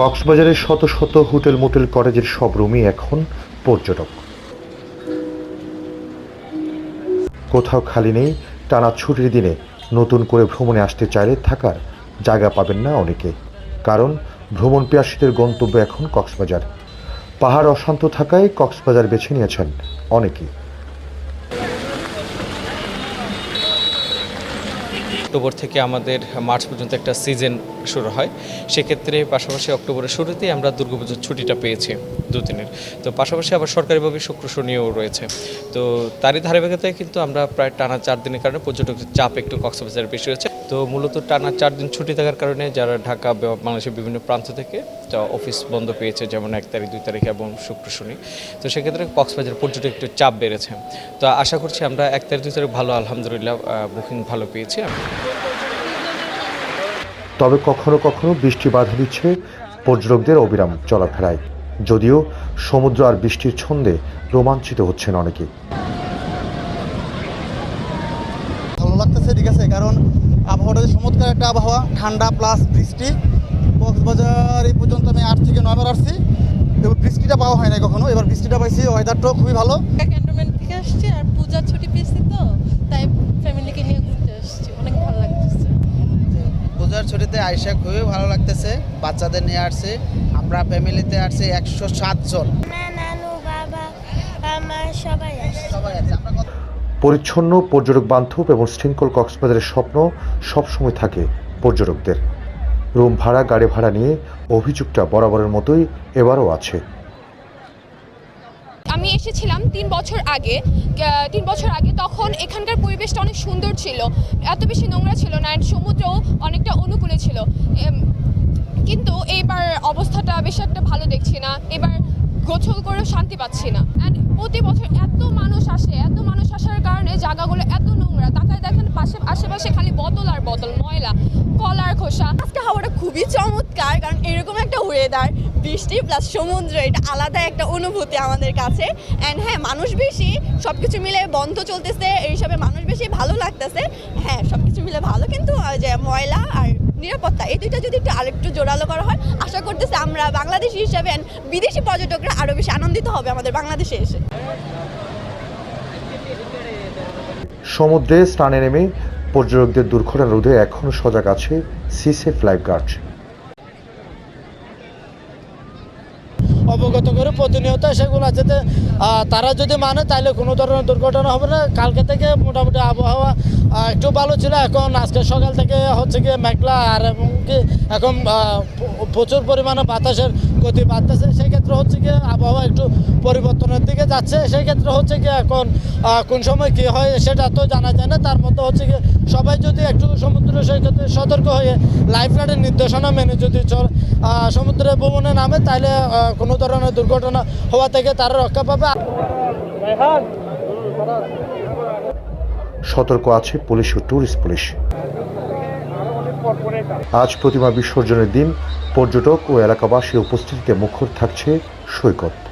কক্সবাজারের শত শত হোটেল মোটেল কলেজের সব রুমই এখন পর্যটক। কোথাও খালি নেই, টানা ছুটির দিনে নতুন করে ভ্রমণে আসতে চাইলে থাকার জায়গা পাবেন না অনেকে। কারণ ভ্রমণ পিয়াসীদের গন্তব্য এখন কক্সবাজার। পাহাড় অশান্ত থাকায় কক্সবাজার বেছে নিয়েছেন অনেকেই। অক্টোবর থেকে আমাদের মার্চ পর্যন্ত একটা সিজন শুরু হয়। সেক্ষেত্রে পাশাপাশি অক্টোবরের শুরুতেই আমরা দুর্গাপুজোর ছুটিটা পেয়েছি দুদিনের। তো পাশাপাশি আবার সরকারিভাবে শুক্র শনিও রয়েছে। তো তারই ধারাবাহিকতায় কিন্তু আমরা প্রায় টানা চার দিনের কারণে পর্যটকদের চাপ একটু কক্সবাজারে বেশি হয়েছে। তো মূলত টানা চার দিন ছুটি থাকার কারণে যারা ঢাকা বা বাংলাদেশের বিভিন্ন প্রান্ত থেকে অফিস বন্ধ পেয়েছে যেমন এক তারিখ দুই তারিখ এবং শুক্র শনি। তো সেক্ষেত্রে কক্সবাজার পর্যটক একটু চাপ বেড়েছে। তো আশা করছি আমরা এক তারিখ দুই তারিখ ভালো আলহামদুলিল্লাহ বুকিং ভালো পেয়েছি। তবে কখনো কখনো বৃষ্টি বাধা দিচ্ছে পর্যটকদের অবিরাম চলাফেরায়। যদিও সমুদ্র আর বৃষ্টির ছন্দে রোমাঞ্চিত হচ্ছেন অনেকে। ভালো লাগতেছে ঠিক আছে? কারণ আবহাওয়াটা যে চমৎকার একটা আবহাওয়া ঠান্ডা প্লাস বৃষ্টি। কক্সবাজার এই পর্যন্ত আমি আট থেকে নয়বার আসছি। এবার বৃষ্টিটা পাওয়া হয় না কখনো এবার বৃষ্টিটা পাইছি ওয়েদারটাও খুবই ভালো। ক্যান্টনমেন্ট থেকে আসছি আর পূজার ছুটি পেয়েছি তো তাই ফ্যামিলিকে নিয়ে ঘুরতে আসছি অনেক ভালো লাগতেছে। পূজার ছুটিতে আইসা খুবই ভালো লাগতেছে বাচ্চাদের নিয়ে আসছে আমরা ফ্যামিলিতে আসছি একশো জন। মা নানু বাবা আমার সবাই সবাই আছে আমরা কত পরিচ্ছন্ন, পর্যটক বান্ধব এবং শৃঙ্খল কক্সবাজারের স্বপ্ন সবসময় থাকে পর্যটকদের। রুম ভাড়া, গাড়ি ভাড়া নিয়ে অভিযোগটা বরাবরের মতোই এবারও আছে। আমি এসেছিলাম তিন বছর আগে তিন বছর আগে তখন এখানকার পরিবেশটা অনেক সুন্দর ছিল। এত বেশি নোংরা ছিল না and সমুদ্রও অনেকটা অনুকূলে ছিল। কিন্তু এইবার অবস্থাটা বেশ একটা ভালো দেখছি না। এবার গোছল করেও শান্তি পাচ্ছি না। অ্যান্ড প্রতি বছর এত মানুষ আসে, এত মানুষ আসার কারণে জায়গাগুলো এত নোংরা। তাকায় দেখেন পাশে, আশেপাশে খালি বোতল আর বোতল ময়লা, কলার খোসা। আজকে হাওয়াটা খুবই চমৎকার, কারণ এরকম একটা ওয়েদার বৃষ্টি প্লাস সমুদ্র, এটা আলাদা একটা অনুভূতি আমাদের কাছে। অ্যান্ড হ্যাঁ মানুষ বেশি সব কিছু মিলে বন্ধ চলতেছে এই হিসাবে মানুষ বেশি ভালো লাগতেছে। হ্যাঁ সব কিছু মিলে ভালো, কিন্তু যে ময়লা নিরাপত্তা। এই দুইটা যদি একটু আরেকটু জোরালো করা হয়, আশা করতেছি আমরা বাংলাদেশি হিসাবে বিদেশি পর্যটকরা আরও বেশি আনন্দিত হবে আমাদের বাংলাদেশে এসে। সমুদ্রে স্নানে নেমে পর্যটকদের দুর্ঘটনা রোধে এখনও সজাগ আছে সিসেফ লাইফগার্ড অবগত করে প্রতিনিয়ত সেগুলো আছে তারা যদি মানে তাহলে কোনো ধরনের দুর্ঘটনা হবে না। কালকে থেকে মোটামুটি আবহাওয়া একটু ভালো ছিল। এখন আজকে সকাল থেকে হচ্ছে গিয়ে মেঘলা, আর এবং কি এখন প্রচুর পরিমাণে বাতাসের গতি বাড়তেছে সেই ক্ষেত্রে হচ্ছে গিয়ে আবহাওয়া একটু পরিবর্তনের দিকে যাচ্ছে। সেই ক্ষেত্রে হচ্ছে কি এখন কোন সময় কি হয় সেটা তো জানা যায় না। তার মধ্যে হচ্ছে গিয়ে সবাই যদি একটু সমুদ্র সৈকতে সতর্ক হয়ে লাইফ গার্ডের নির্দেশনা মেনে যদি সমুদ্রে ভ্রমণে নামে তাহলে কোনো ধরনের দুর্ঘটনা হওয়া থেকে তারা রক্ষা পাবে। সতর্ক আছে পুলিশ ও ট্যুরিস্ট পুলিশ। আজ প্রতিমা বিসর্জনের দিন পর্যটক ও এলাকাবাসী উপস্থিতিতে মুখর থাকছে সৈকত।